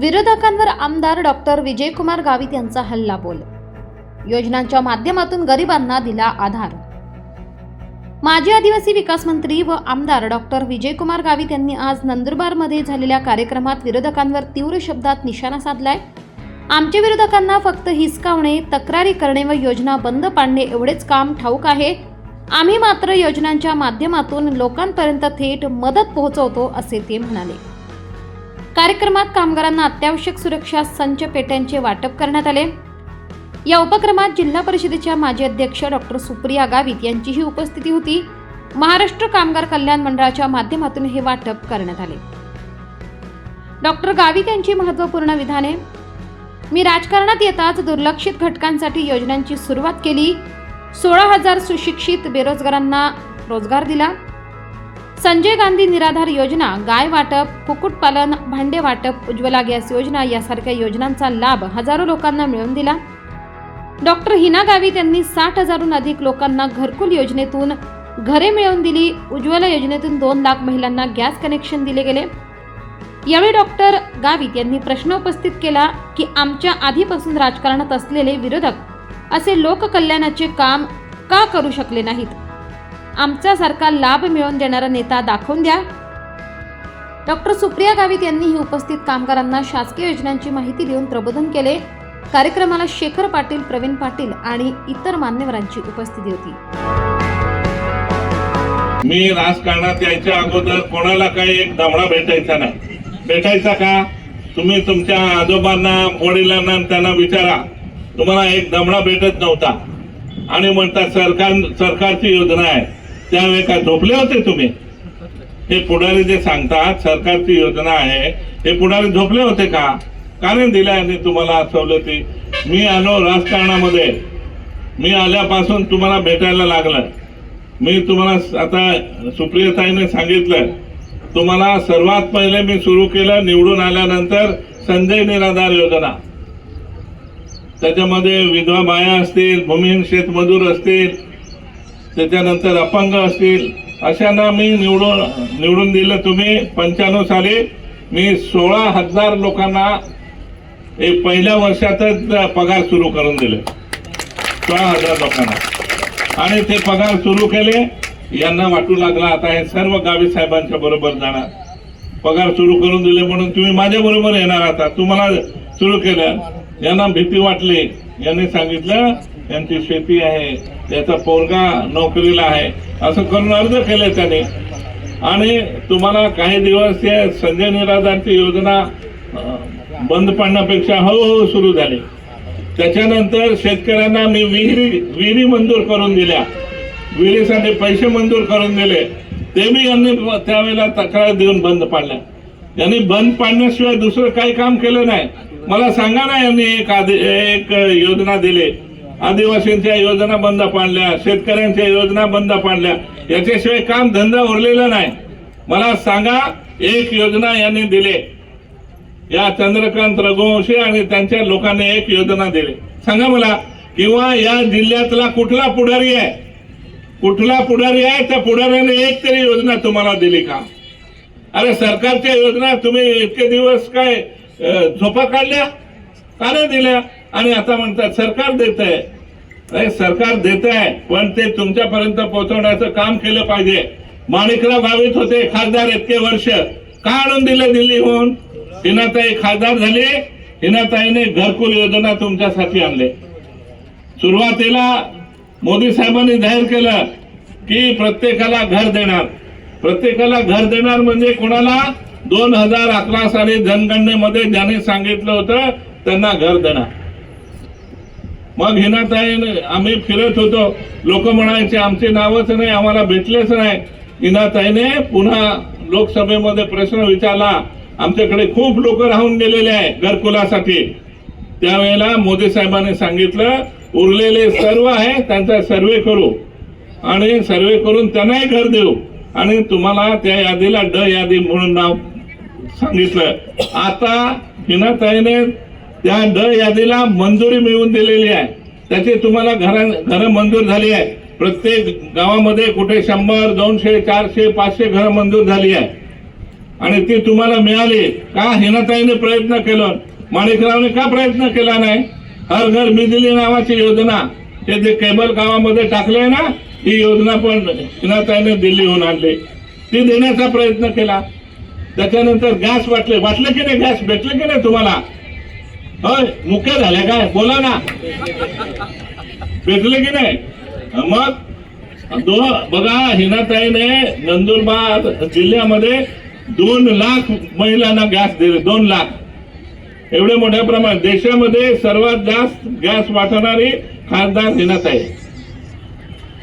विरोधकांवर आमदार डॉक्टर विजयकुमार गावित यांचा हल्ला बोल योजनांच्या माध्यमातून गरिबांना दिला आधार. माजी आदिवासी विकास मंत्री व आमदार डॉक्टर विजयकुमार गावित यांनी आज नंदुरबारमध्ये झालेल्या कार्यक्रमात विरोधकांवर तीव्र शब्दात निशाणा साधलाय. आमच्या विरोधकांना फक्त हिसकावणे तक्रारी करणे व योजना बंद पाडणे एवढेच काम ठाऊक आहे. आम्ही मात्र योजनांच्या माध्यमातून लोकांपर्यंत थेट मदत पोहोचवतो असे ते म्हणाले. कार्यक्रमात कामगारांना अत्यावश्यक सुरक्षा संच पेट्यांचे वाटप करण्यात आले. या उपक्रमात जिल्हा परिषदेच्या माजी अध्यक्ष डॉक्टर सुप्रिया गावित यांचीही उपस्थिती होती. महाराष्ट्र कामगार कल्याण मंडळाच्या माध्यमातून हे वाटप करण्यात आले. डॉक्टर गावित यांची महत्त्वपूर्ण विधाने. मी राजकारणात येताच दुर्लक्षित घटकांसाठी योजनांची सुरुवात केली. सोळा हजार सुशिक्षित बेरोजगारांना रोजगार दिला. संजय गांधी निराधार योजना गाय वाटप कुक्कुटपालन भांडे वाटप उज्ज्वला गॅस योजना यासारख्या योजनांचा लाभ हजारो लोकांना मिळवून दिला. डॉक्टर हिना गावित यांनी साठ हजारहून अधिक लोकांना घरकुल योजनेतून घरे मिळवून दिली. उज्ज्वला योजनेतून दोन लाख महिलांना गॅस कनेक्शन दिले गेले. यावेळी डॉक्टर गावित यांनी प्रश्न उपस्थित केला की आमच्या आधीपासून राजकारणात असलेले विरोधक असे लोककल्याणाचे काम का करू शकले नाहीत? आमच्यासारखा लाभ मिळवून देणारा नेता दाखवून द्या. डॉक्टर सुप्रिया गावित यांनीही उपस्थित कामगारांना शासकीय योजनांची माहिती देऊन प्रबोधन केले. कार्यक्रमाला शेखर पाटील प्रवीण पाटील आणि इतर मान्यवरांची उपस्थिती होती. मी राजकारणात यायच्या अगोदर कोणाला काही एक दमडा भेटायचा नाही. भेटायचा का? तुम्ही तुमच्या आजोबांना वडिलांना त्यांना विचारा. तुम्हाला एक दमडा भेटत नव्हता. आणि म्हणतात सरकार सरकारची योजना आहे. त्यावेळी काय झोपले होते तुम्ही? हे पुढारी जे सांगतात सरकारची योजना आहे हे पुढारी झोपले होते का? कारण दिल्या आणि तुम्हाला सवलती मी आलो राजकारणामध्ये. मी आल्यापासून तुम्हाला भेटायला लागलं. मी तुम्हाला आता सुप्रियताईने सांगितलं. तुम्हाला सर्वात पहिले मी सुरू केलं निवडून आल्यानंतर संजय निराधार योजना. त्याच्यामध्ये विधवा बाया असतील भूमिहीन शेतमजूर असतील त्याच्यानंतर अपंग असतील अशांना मी निवडून निवडून दिलं. तुम्ही पंच्याण्णव साली मी सोळा हजार लोकांना हे पहिल्या वर्षातच पगार सुरू करून दिले. सोळा हजार लोकांना. आणि ते पगार सुरू केले यांना वाटू लागला आता हे सर्व गावी साहेबांच्या बरोबर जाणार. पगार सुरू करून दिले म्हणून तुम्ही माझ्या बरोबर येणार आता. तुम्हाला सुरू केलं. यांना भीती वाटली. यांनी सांगितलं यांची शेती आहे त्याचा पोरगा नोकरीला आहे असं करून अर्ज केले त्यांनी. आणि तुम्हाला काही दिवस हे संजय निराधारची योजना बंद पाडण्यापेक्षा हळूहळू सुरू झाली. त्याच्यानंतर शेतकऱ्यांना मी विहिरी विहिरी मंजूर करून दिल्या. विहिरीसाठी पैसे मंजूर करून दिले. ते मी यांनी त्यावेळेला तक्रार देऊन बंद पाडल्या. यांनी बंद पाडण्याशिवाय दुसरं काही काम केलं नाही. मला सांगा ना यांनी एक आधी एक योजना दिली. आदिवासींच्या योजना बंद पाडल्या शेतकऱ्यांच्या योजना बंद पाडल्या याच्याशिवाय काम धंदा उरलेला नाही. मला सांगा एक योजना यांनी दिले. या चंद्रकांत रघुवंशी आणि त्यांच्या लोकांनी एक योजना दिली. सांगा मला किंवा या जिल्ह्यातला कुठला पुढारी आहे? कुठला पुढारी आहे? त्या पुढाऱ्याने एक तरी योजना तुम्हाला दिली का? अरे सरकारच्या योजना तुम्ही इतके दिवस काय झोपा काढल्या? का नाही दिल्या? आणि आता म्हणतात सरकार देत आहे सरकार देत आहे पण ते तुमच्यापर्यंत पोहोचवण्याचं काम केलं पाहिजे. माणिकराव गावित होते खासदार इतके वर्ष. का आणून दिले दिल्लीहून? हिनाताई खासदार झाले. हिनाताईने घरकुल योजना तुमच्यासाठी आणले. सुरुवातीला मोदी साहेबांनी जाहीर केलं की प्रत्येकाला घर देणार. प्रत्येकाला घर देणार म्हणजे कोणाला? दोन हजार अकरा साली जनगणनेमध्ये ज्यांनी सांगितलं होतं त्यांना घर देणार. मग हिनाताईने आम्ही फिरत होतो. लोक म्हणायचे आमचे नावच नाही आम्हाला भेटलेच नाही. हिनाताईने पुन्हा लोकसभेमध्ये प्रश्न विचारला आमच्याकडे खूप लोक राहून गेलेले आहे घरकुलासाठी. त्यावेळेला मोदी साहेबांनी सांगितलं उरलेले सर्व आहे त्यांचा सर्वे करू. आणि सर्वे करून त्यांनाही घर देऊ. आणि तुम्हाला त्या यादीला ड यादी म्हणून नाव सांगितलं. आता हिनाताईने त्या ड यादीला मंजुरी मिळवून दिलेली आहे. त्याची तुम्हाला घरा घरं मंजूर झाली आहे. प्रत्येक गावामध्ये कुठे शंभर दोनशे चारशे पाचशे घरं मंजूर झाली आहे. आणि ती तुम्हाला मिळाली. का हिनाताईने प्रयत्न केलं? माणिकरावने का प्रयत्न केला नाही? हर घर बिजली नावाची योजना. हे जे केबल गावामध्ये टाकले ना ही योजना पण हिनाताईने दिल्लीहून आणली. ती देण्याचा प्रयत्न केला. त्याच्यानंतर गॅस वाटले. वाटले की नाही गॅस भेटले की नाही तुम्हाला? होय मुख्य झाले काय? बोला ना. भेटले की नाही? मग? दो बघा हिनाताईने नंदुरबार जिल्ह्यामध्ये दोन लाख महिलांना गॅस दिले दोन लाख. एवढे मोठ्या प्रमाणात. देशामध्ये सर्वात जास्त गॅस वाटणारी खासदार हिनाताई.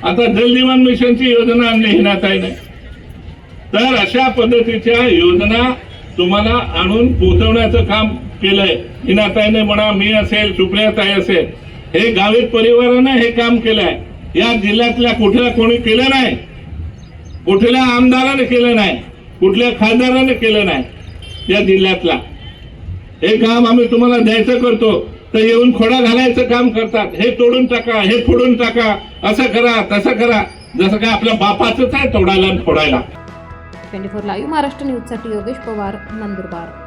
आता जल जीवन मिशनची योजना आणली हिनाताईने. तर अशा पद्धतीच्या योजना तुम्हाला आणून पोहोचवण्याचं काम केलंय. हिनाताईने म्हणा मी असेल सुप्रियाताई असेल हे गावित परिवारानं हे काम केलंय. या जिल्ह्यातल्या कुठल्या कोणी केलं नाही कुठल्या आमदाराने केलं नाही कुठल्या खासदाराने केलं नाही या जिल्ह्यातला. हे काम आम्ही तुम्हाला द्यायचं करतो तर येऊन खोडा घालायचं काम करतात. हे तोडून टाका हे फोडून टाका असं करा तसं करा. जसं काय आपल्या बापाचंच आहे तोडायला आणि फोडायला. ट्वेंटी फोर लाईव्ह महाराष्ट्र न्यूजसाठी योगेश पवार नंदुरबार.